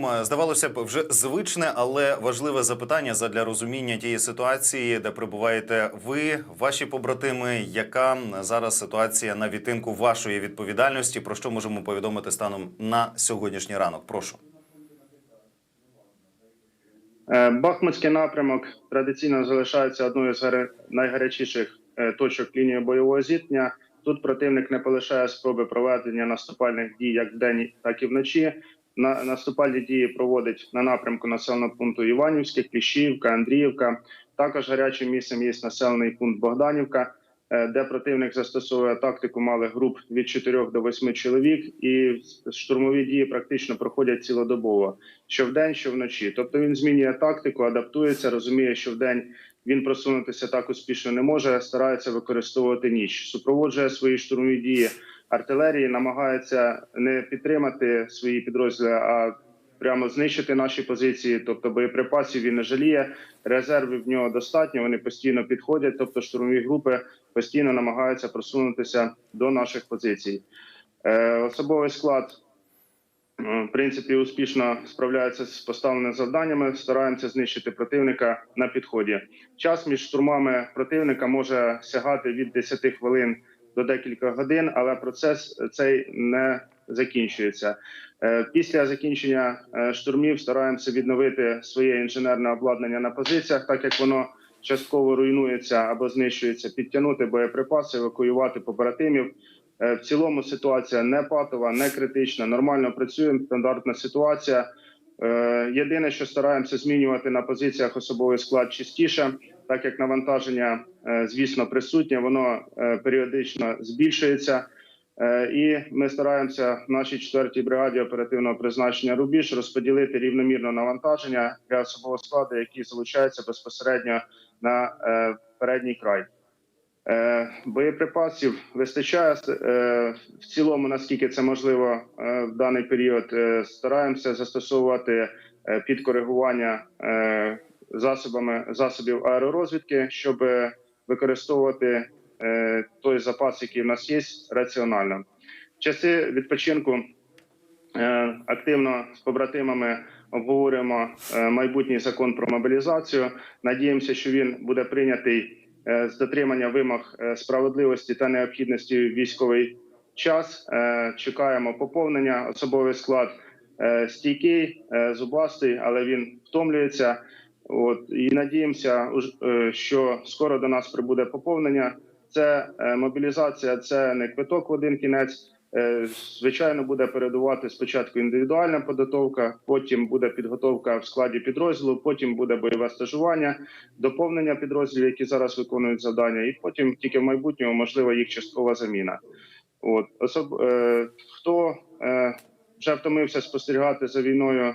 М, Здавалося б, вже звичне, але важливе запитання задля розуміння тієї ситуації, де перебуваєте ви, ваші побратими. Яка зараз ситуація на відтинку вашої відповідальності? Про що можемо повідомити станом на сьогоднішній ранок? Прошу. Е, Бахмутський напрямок традиційно залишається одною з найгарячіших е, точок лінії бойового зіткнення. Тут противник не полишає спроби проведення наступальних дій як вдень, так і вночі. На наступальні дії проводить на напрямку населеного пункту Іванівське, Кліщівка, Андріївка. Також гарячим місцем є населений пункт Богданівка, е, де противник застосовує тактику малих груп від 4 до 8 чоловік, і штурмові дії практично проходять цілодобово що вдень, що вночі. Тобто він змінює тактику, адаптується, розуміє, що вдень він просунутися так успішно не може, старається використовувати ніч. Супроводжує свої штурмові дії артилерії, намагається не підтримати свої підрозділи, а прямо знищити наші позиції. Тобто боєприпасів він не жаліє, резервів в нього достатньо. Вони постійно підходять. Тобто, штурмові групи постійно намагаються просунутися до наших позицій. Е, особовий склад Е, в принципі успішно справляється з поставленими завданнями. Стараємося знищити противника на підході. Час між штурмами противника може сягати від 10 хвилин до декілька годин, але процес цей не закінчується. Е, Після закінчення е, штурмів стараємося відновити своє інженерне обладнання на позиціях, так як воно частково руйнується або знищується, підтягнути боєприпаси, евакуювати побратимів. Е, В цілому ситуація не патова, не критична. Нормально працюємо. Стандартна ситуація. Е, Єдине, що стараємося змінювати на позиціях особовий склад частіше, так як навантаження, е, звісно, присутнє, воно е, періодично збільшується. Е, І ми стараємося в нашій четвертій бригаді оперативного призначення рубіж розподілити рівномірно навантаження для особового складу, який залучається безпосередньо на передній край. Боєприпасів вистачає в цілому, наскільки це можливо в даний період. Стараємося застосовувати підкоригування засобами засобів аеророзвідки, щоб використовувати е, той запас, який в нас є, раціонально. В часи відпочинку е, активно з побратимами обговорюємо е, майбутній закон про мобілізацію. Надіємося, що він буде прийнятий е, з дотримання вимог е, справедливості та необхідності в військовий час. Е, Чекаємо поповнення. Особовий склад е, стійкий, е, зубастий, але він втомлюється. От і надіємося, е, що скоро до нас прибуде поповнення. Це е, мобілізація, це не квиток в один кінець. Е, Звичайно, буде передувати спочатку індивідуальна підготовка, потім буде підготовка в складі підрозділу, потім буде бойове стажування, доповнення підрозділів, які зараз виконують завдання, і потім тільки в майбутньому можлива їх часткова заміна. От особ... хто вже втомився спостерігати за війною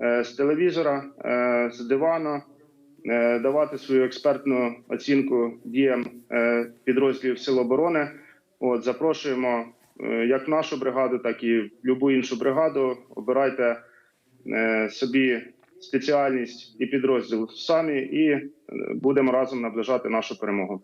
з телевізора, е, з дивану, е, давати свою експертну оцінку діям е, підрозділів Сил оборони. От запрошуємо е, як нашу бригаду, так і будь-яку іншу бригаду. Обирайте е, собі спеціальність і підрозділ самі, і е, будемо разом наближати нашу перемогу.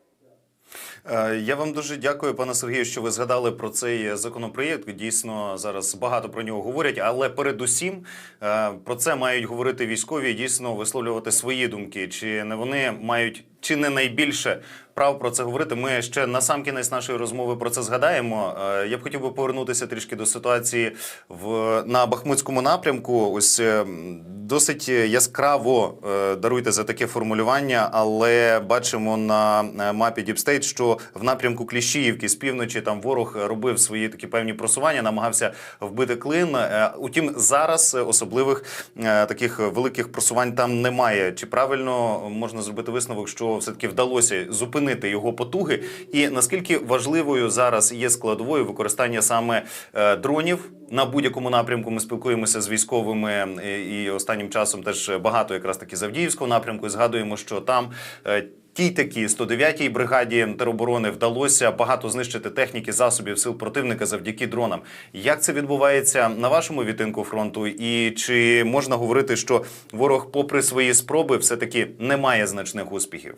Е, Я вам дуже дякую, пане Сергію, що ви згадали про цей законопроєкт. Дійсно, зараз багато про нього говорять, але передусім е, про це мають говорити військові, дійсно висловлювати свої думки. Чи не вони мають чи не найбільше прав про це говорити? Ми ще на сам кінець нашої розмови про це згадаємо. Е, Я б хотів би повернутися трішки до ситуації в на Бахмутському напрямку. Ось е, досить яскраво е, даруйте за таке формулювання, але бачимо на мапі Діпстейт, що в напрямку Кліщіївки з півночі там ворог робив свої такі певні просування, намагався вбити клин. Утім, зараз особливих таких великих просувань там немає. Чи правильно можна зробити висновок, що все таки вдалося зупинити його потуги? І наскільки важливою зараз є складовою використання саме е, дронів? На будь-якому напрямку ми спілкуємося з військовими е, і останнім часом теж багато якраз таки з Авдіївського напрямку. І згадуємо, що там е, тій такі 109-й бригаді тероборони вдалося багато знищити техніки засобів сил противника завдяки дронам. Як це відбувається на вашому відтинку фронту? І чи можна говорити, що ворог, попри свої спроби, все таки не має значних успіхів?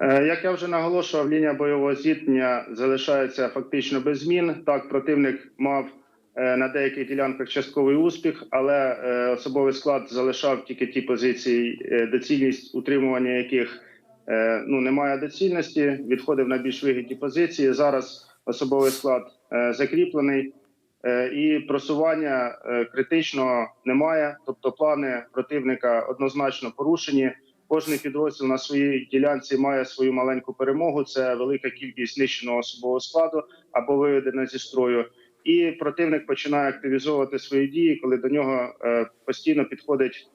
Е, Як я вже наголошував, лінія бойового зіткнення залишається фактично без змін. Так, противник мав е, на деяких ділянках частковий успіх, але е, особовий склад залишав тільки ті позиції, доцільність утримування яких ну немає доцільності. Відходив на більш вигідні позиції. Зараз особовий склад закріплений. І просування критичного немає, тобто плани противника однозначно порушені. Кожний підрозділ на своїй ділянці має свою маленьку перемогу. Це велика кількість знищеного особового складу або виведено зі строю. І противник починає активізовувати свої дії, коли до нього е, постійно підходять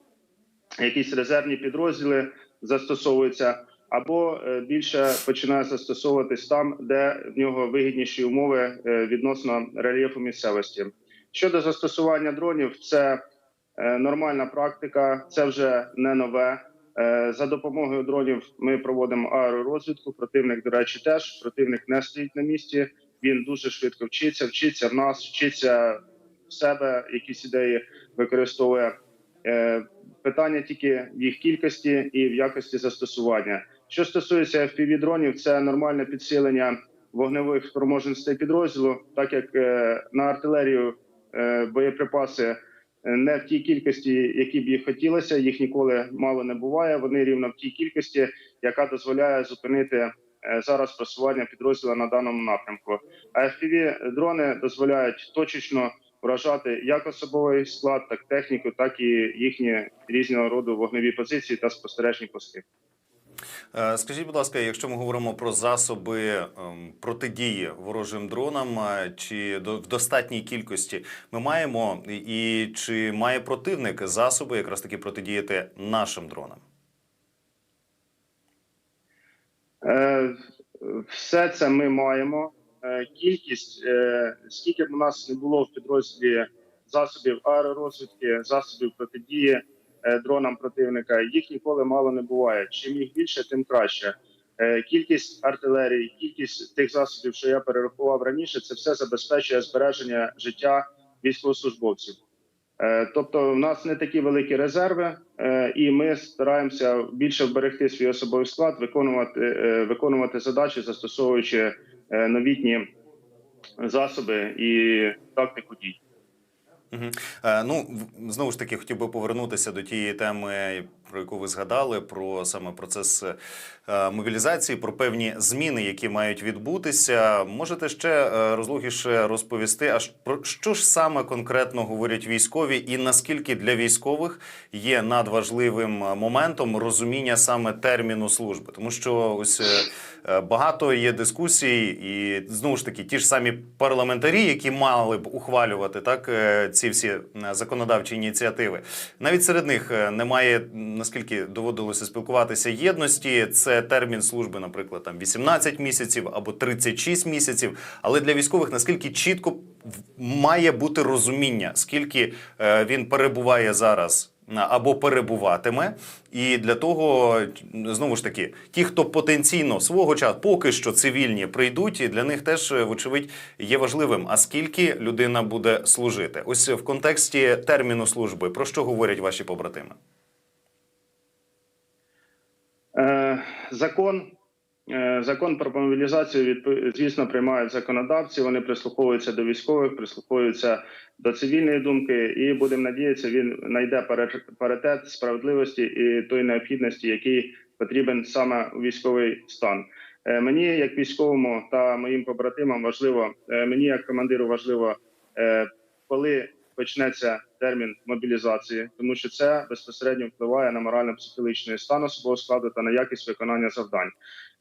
якісь резервні підрозділи, застосовуються, або е, більше починає застосовуватись там, де в нього вигідніші умови е, відносно рельєфу місцевості. Щодо застосування дронів, це нормальна практика, це вже не нове. Е, За допомогою дронів ми проводимо аеророзвідку. Противник, до речі, теж противник не стоїть на місці. Він дуже швидко вчиться, вчиться в нас, вчиться в себе, якісь ідеї використовує. Е, Питання тільки їх кількості і в якості застосування. Що стосується fpv дронів, це нормальне підсилення вогневих спроможностей підрозділу, так як е, на артилерію боєприпаси не в тій кількості, які б їх хотілося. Їх ніколи мало не буває. Вони рівно в тій кількості, яка дозволяє зупинити е, зараз просування підрозділу на даному напрямку. А fpv дрони дозволяють точечно вражати як особовий склад, так техніку, так і їхні різного роду вогневі позиції та спостережні пости. Е, Скажіть, будь ласка, якщо ми говоримо про засоби ем, протидії ворожим дронам, е, чи в достатній кількості ми маємо, і чи має противник засоби якраз таки протидіяти нашим дронам? Е, Все це ми маємо. Кількість, скільки б у нас не було в підрозділі засобів аеророзвідки, засобів протидії дронам противника, їх ніколи мало не буває. Чим їх більше, тим краще. Е, Кількість артилерії, кількість тих засобів, що я перерахував раніше, це все забезпечує збереження життя військовослужбовців. Е, Тобто, в нас не такі великі резерви, е, і ми стараємося більше вберегти свій особовий склад, виконувати, е, виконувати задачі, застосовуючи е, новітні засоби і тактику дій. Угу. Е, ну знову ж таки хотів би повернутися до тієї теми, про яку ви згадали, про саме процес е, мобілізації, про певні зміни, які мають відбутися. Можете ще е, розлогіше розповісти, а ж- про що ж саме конкретно говорять військові, і наскільки для військових є надважливим е, моментом розуміння саме терміну служби, тому що ось. е, Е, Багато є дискусій, і знову ж таки, ті ж самі парламентарі, які мали б ухвалювати так е, ці всі е, законодавчі ініціативи. Навіть серед них е, немає, наскільки доводилося спілкуватися єдності. Це термін служби, наприклад, там 18 місяців або 36 місяців. Але для військових наскільки чітко має бути розуміння, скільки е, він перебуває зараз або перебуватиме. І для того знову ж таки, ті, хто потенційно свого часу, поки що цивільні прийдуть, і для них теж е, вочевидь є важливим. А скільки людина буде служити? Ось в контексті терміну служби про що говорять ваші побратими? Е, Закон, закон про мобілізацію, звісно, приймають законодавці. Вони прислуховуються до військових, прислуховуються до цивільної думки, і будемо надіятися, він знайде пари- паритет справедливості і тої необхідності, який потрібен саме у військовий стан. Е, Мені, як військовому та моїм побратимам, важливо е, мені, як командиру, важливо, е, коли почнеться термін мобілізації, тому що це безпосередньо впливає на морально-психологічний стан особового складу та на якість виконання завдань.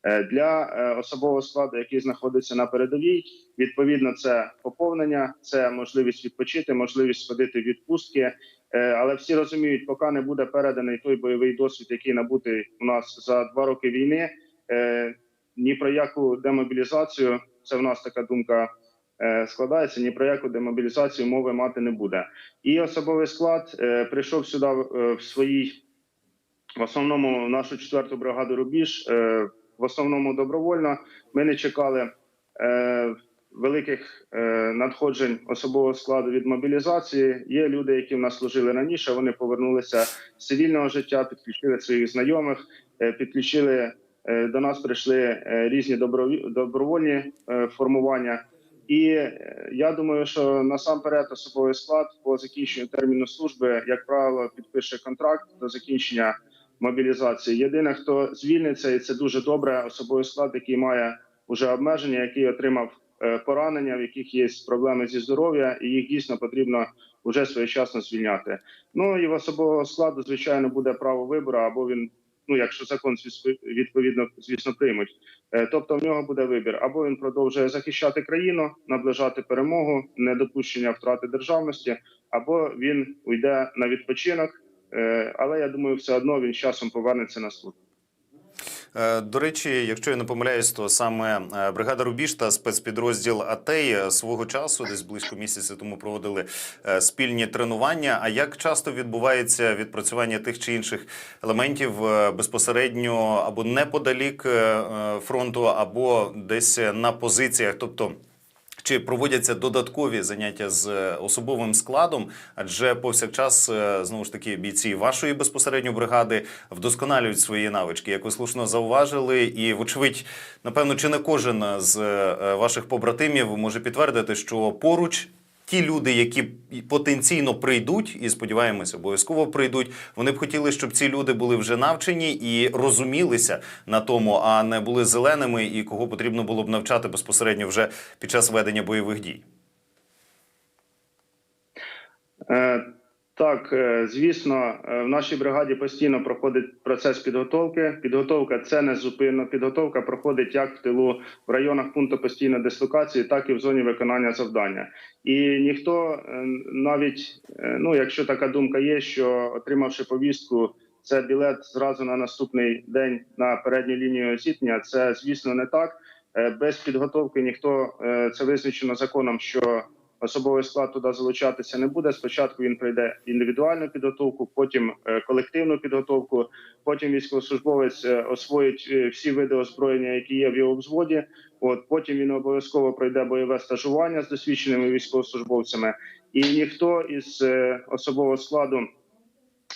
Е, Для е, особового складу, який знаходиться на передовій, відповідно, це поповнення, це можливість відпочити, можливість сходити в відпустки. Е, Але всі розуміють, поки не буде переданий той бойовий досвід, який набутий у нас за два роки війни. Ні про яку демобілізацію, це в нас така думка складається. Ні про яку демобілізацію мови мати не буде. І особовий склад е, прийшов сюди е, в своїй в основному в нашу четверту бригаду Рубіж. е, В основному добровольно. Ми не чекали е, великих е, надходжень особового складу від мобілізації. Є люди, які в нас служили раніше. Вони повернулися з цивільного життя, підключили своїх знайомих, е, підключили е, до нас. Прийшли е, різні добровольні е, формування. І е, я думаю, що насамперед особовий склад по закінченню терміну служби, як правило, підпише контракт до закінчення мобілізації. Єдине, хто звільниться, і це дуже добре, особовий склад, який має уже обмеження, який отримав е, поранення, в яких є проблеми зі здоров'я, і їх дійсно потрібно вже своєчасно звільняти. Ну і в особового складу, звичайно, буде право вибору, або він, ну якщо закон відповідно, звісно, приймуть. Е, Тобто в нього буде вибір, або він продовжує захищати країну, наближати перемогу, недопущення втрати державності, або він уйде на відпочинок. Е, Але я думаю, все одно він часом повернеться на службу. Е, До речі, якщо я не помиляюсь, то саме е, бригада Рубіж та спецпідрозділ АТЕЙ е, свого часу, десь близько місяця тому, проводили спільні тренування. А як часто відбувається відпрацювання тих чи інших елементів безпосередньо або неподалік фронту, або десь на позиціях, тобто. Чи проводяться додаткові заняття з е, особовим складом? Адже повсякчас е, знову ж таки бійці вашої безпосередньо бригади вдосконалюють свої навички, як ви слушно зауважили, і вочевидь, напевно, чи не кожен з е, ваших побратимів може підтвердити, що поруч. Ті люди, які потенційно прийдуть, і сподіваємося, обов'язково прийдуть. Вони б хотіли, щоб ці люди були вже навчені і розумілися на тому, а не були зеленими, і кого потрібно було б навчати безпосередньо вже під час ведення бойових дій. Е, Так, е, звісно, е, в нашій бригаді постійно проходить процес підготовки. Підготовка це не зупинно. Підготовка проходить як в тилу в районах пункту постійної дислокації, так і в зоні виконання завдання. І ніхто е, навіть ну, якщо така думка є, що отримавши повістку, це білет зразу на наступний день на передню лінію зіткнення. Це звісно не так. Без підготовки ніхто це визначено законом, що особовий склад туди залучатися не буде. Спочатку він пройде індивідуальну підготовку, потім е, колективну підготовку. Потім військовослужбовець е, освоїть е, всі види озброєння, які є в його взводі. От потім він обов'язково пройде бойове стажування з досвідченими військовослужбовцями, і ніхто із особового складу.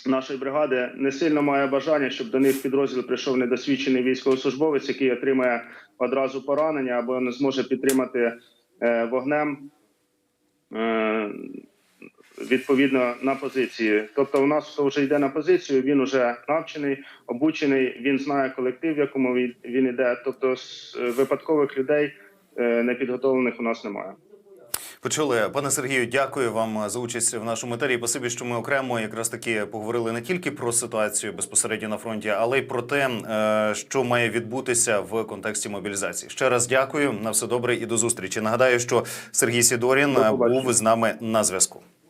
Нашої бригади не сильно має бажання, щоб до них підрозділ прийшов недосвідчений військовослужбовець, який отримає одразу поранення або не зможе підтримати вогнем відповідно на позиції. Тобто, у нас вже йде на позицію, він вже навчений, обучений, він знає колектив, в якому він, іде. Тобто, е, випадкових людей е, непідготовлених у нас немає. Почули, пане Сергію, дякую вам за участь в нашому етері. Спасибі, що ми окремо якраз таки поговорили не тільки про ситуацію безпосередньо на фронті, але й про те, е, що має відбутися в контексті мобілізації. Ще раз дякую. На все добре і до зустрічі. Нагадаю, що Сергій Сідорін До е, був з нами на зв'язку.